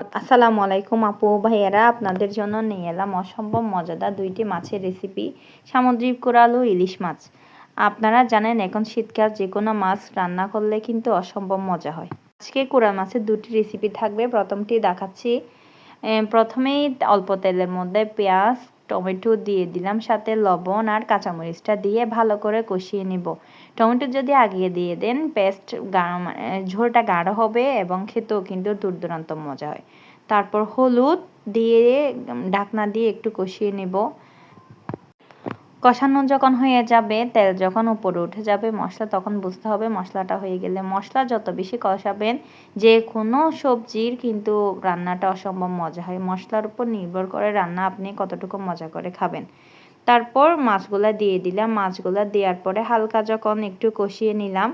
আসসালামু আলাইকুম আপু, ভাইয়ারা, আপনাদের জন্য নিয়ে এলাম অসম্ভব মজাদার দুইটি মাছের রেসিপি সামুদ্রিক কোরালো ইলিশ মাছ। আপনারা জানেন, এখন শীতকাল যে কোনো মাছ রান্না করলে কিন্তু অসম্ভব মজা হয়। আজকে কোরাল মাছের দুটি রেসিপি থাকবে। প্রথমটি দেখাচ্ছি। প্রথমেই অল্প তেলের মধ্যে পেঁয়াজ টমেটো দিয়ে দিলাম, সাথে লবণ আর কাঁচামরিচটা দিয়ে ভালো করে কষিয়ে নিব। টমেটো যদি আগিয়ে দিয়ে দেন, পেস্ট মানে ঝোলটা গাঢ় হবে এবং খেতেও কিন্তু দূর দূরান্ত মজা হয়। তারপর হলুদ দিয়ে ঢাকনা দিয়ে একটু কষিয়ে নেব। কষানো যখন হয়ে যাবে, তেল যখন উপরে উঠে যাবে, মশলা তখন বুঝতে হবে মশলাটা হয়ে গেলে। মশলা যত বেশি কষাবেন, যে কোনো সবজির কিন্তু রান্নাটা অসম্ভব মজা হয়। মশলার উপর নির্ভর করে রান্না আপনি কতটুকু মজা করে খাবেন। তারপর মাছগুলা দিয়ে দিলাম। মাছগুলা দেওয়ার পরে হালকা যখন একটু কষিয়ে নিলাম,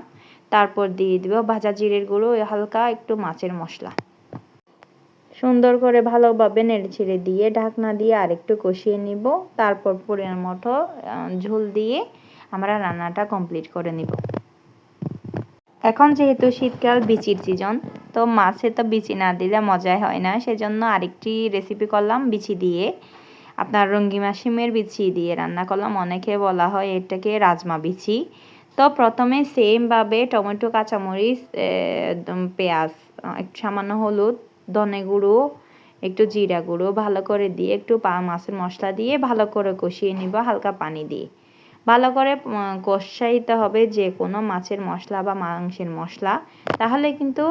তারপর দিয়ে দিব ভাজা জিরের গুঁড়ো, হালকা একটু মাছের মশলা। সুন্দর করে ভালোভাবে নেড়ে ছেড়ে দিয়ে ঢাকনা দিয়ে আরেকটু কষিয়ে নিব। তারপর পরিমাণ মতো ঝোল দিয়ে আমরা রান্নাটা কমপ্লিট করে নিব। এখন যেহেতু শীতকাল বিচির সিজন তো মাছে তো বিচি না দিলে মজাই হয় না। সেজন্য আরেকটি রেসিপি করলাম বিচি দিয়ে। আপনার রঙ্গি মাসিমের বিচি দিয়ে রান্না করলাম। অনেকে বলা হয় এটাকে রাজমা বিচি। তো প্রথমে সেমভাবে টমেটো, কাঁচামরিচ পেঁয়াজ একটু সামান্য হলুদ ধনে গুঁড়ো, একটু জিরা গুঁড়ো ভালো করে দিয়ে একটু পা, মাছের মশলা দিয়ে ভালো করে কষিয়ে নিব হালকা পানি দিয়ে। ভালো করে কষাইতে হবে যে কোনো মাছের মশলা বা মাংসের মশলা। তাহলে কিন্তু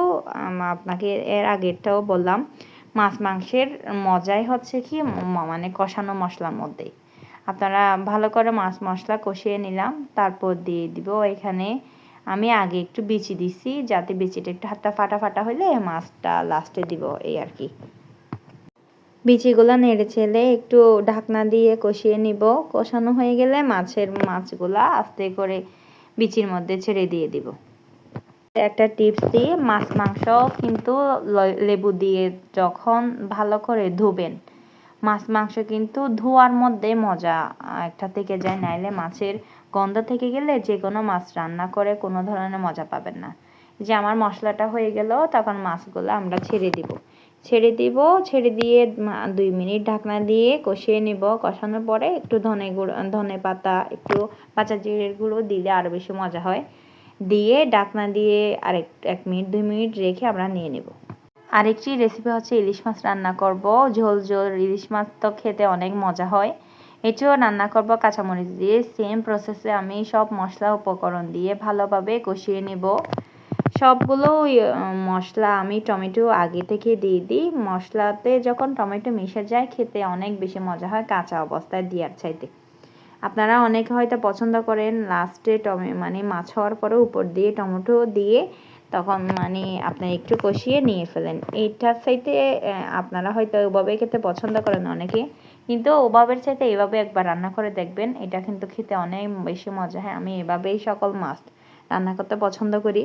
আপনাকে এর আগেরটাও বললাম, মাছ মাংসের মজাই হচ্ছে কি মানে কষানো মশলার মধ্যে। আপনারা ভালো করে মাছ মশলা কষিয়ে নিলাম, তারপর দিয়ে দিব এখানে আমি আগে একটু বিচি দিছি, যাতে বিচিটা একটু হাতটা ফাটা ফাটা হলে মাছটা লাস্টে দিব এই আর কি। বিচিগুলো নেড়ে ছেলে একটু ঢাকনা দিয়ে কষিয়ে নিব। কষানো হয়ে গেলে মাছের মাছগুলা আস্তে করে বিচির মধ্যে ছেড়ে দিয়ে দিব। একটা টিপস দিয়ে মাছ মাংস কিন্তু লেবু দিয়ে যখন ভালো করে ধুবেন, মাছ মাংস কিন্তু ধোয়ার মধ্যে মজা একটা থেকে যায়, নাইলে মাছের গন্ধ থেকে গেলে যে কোনো মাছ রান্না করে কোনো ধরনের মজা পাবেন না। যে আমার মশলাটা হয়ে গেল, তখন মাছগুলো আমরা ছেড়ে দিব। ছেড়ে দিব, ছেড়ে দিয়ে দুই মিনিট ঢাকনা দিয়ে কষিয়ে নিব। কষানোর পরে একটু ধনে গুঁড়ো, ধনে পাতা, একটু কাঁচা জিরের গুঁড়ো দিলে আরও বেশি মজা হয়। দিয়ে ঢাকনা দিয়ে আরেক, এক মিনিট, দুই মিনিট রেখে আমরা নিয়ে নেব। আরেকটি রেসিপি হচ্ছে ইলিশ মাছ রান্না করব। ঝোল ঝোল ইলিশ মাছ তো খেতে অনেক মজা হয়। এটিও রান্না করব কাঁচামরিচ দিয়ে। সেম প্রসেসে আমি সব মশলা উপকরণ দিয়ে ভালোভাবে কষিয়ে নেব। সবগুলো মশলা আমি টমেটো আগে থেকে দিয়ে দিই। মশলাতে যখন টমেটো মিশে যায়, খেতে অনেক বেশি মজা হয় কাঁচা অবস্থায় দেওয়ার চাইতে। আপনারা অনেকে হয়তো পছন্দ করেন লাস্টে টমে মানে মাছ হওয়ার পরে উপর দিয়ে টমেটো দিয়ে তখন মানে আপনার একটু কষিয়ে নিয়ে ফেলেন। এইটার চাইতে আপনারা হয়তো ওভাবে খেতে পছন্দ করেন অনেকে। কিন্তু ওভাবের চাইতে এভাবে একবার রান্না করে দেখবেন, এটা কিন্তু খেতে অনেক বেশি মজা। হয়, আমি এভাবেই সকল মাছ রান্না করতে পছন্দ করি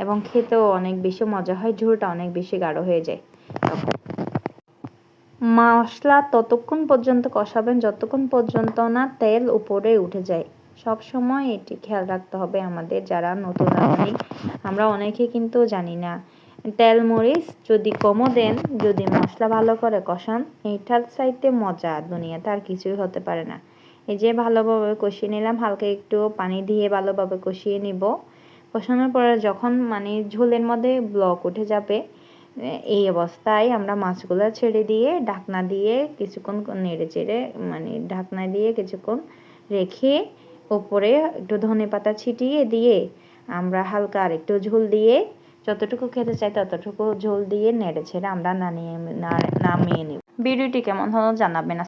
এবং খেতেও অনেক বেশি মজা হয়, ঝোলটা অনেক বেশি গাঢ় হয়ে যায়। মশলা ততক্ষণ পর্যন্ত কষাবেন, যতক্ষণ পর্যন্ত না তেল উপরে উঠে যায়। সব সময় এটি খেয়াল রাখতে হবে আমাদের যারা নতুন রাঁধুনি আমরা অনেকে কিন্তু জানি না তেল মরিচ যদি কমও দেন, যদি মশলা ভালো করে কষান, এইটার চাইতে মজা দুনিয়াতে আর কিছুই হতে পারে না। এই যে ভালোভাবে কষিয়ে নিলাম, হালকা একটু পানি দিয়ে ভালোভাবে কষিয়ে নিব। কষানোর পরে যখন মানে ঝোলের মধ্যে ব্লক উঠে যাবে এই অবস্থায় আমরা মাছগুলো ছেড়ে দিয়ে ঢাকনা দিয়ে কিছুক্ষণ নেড়ে চেড়ে মানে ঢাকনা দিয়ে কিছুক্ষণ রেখে ওপরে একটু ধনে পাতা ছিটিয়ে দিয়ে আমরা হালকা আর একটু ঝোল দিয়ে যতটুকু খেতে চাই ততটুকু ঝোল দিয়ে নেড়ে ছেড়ে আমরা নামিয়ে নামিয়ে নিই ভিডিওটি কেমন হলো জানাবেন।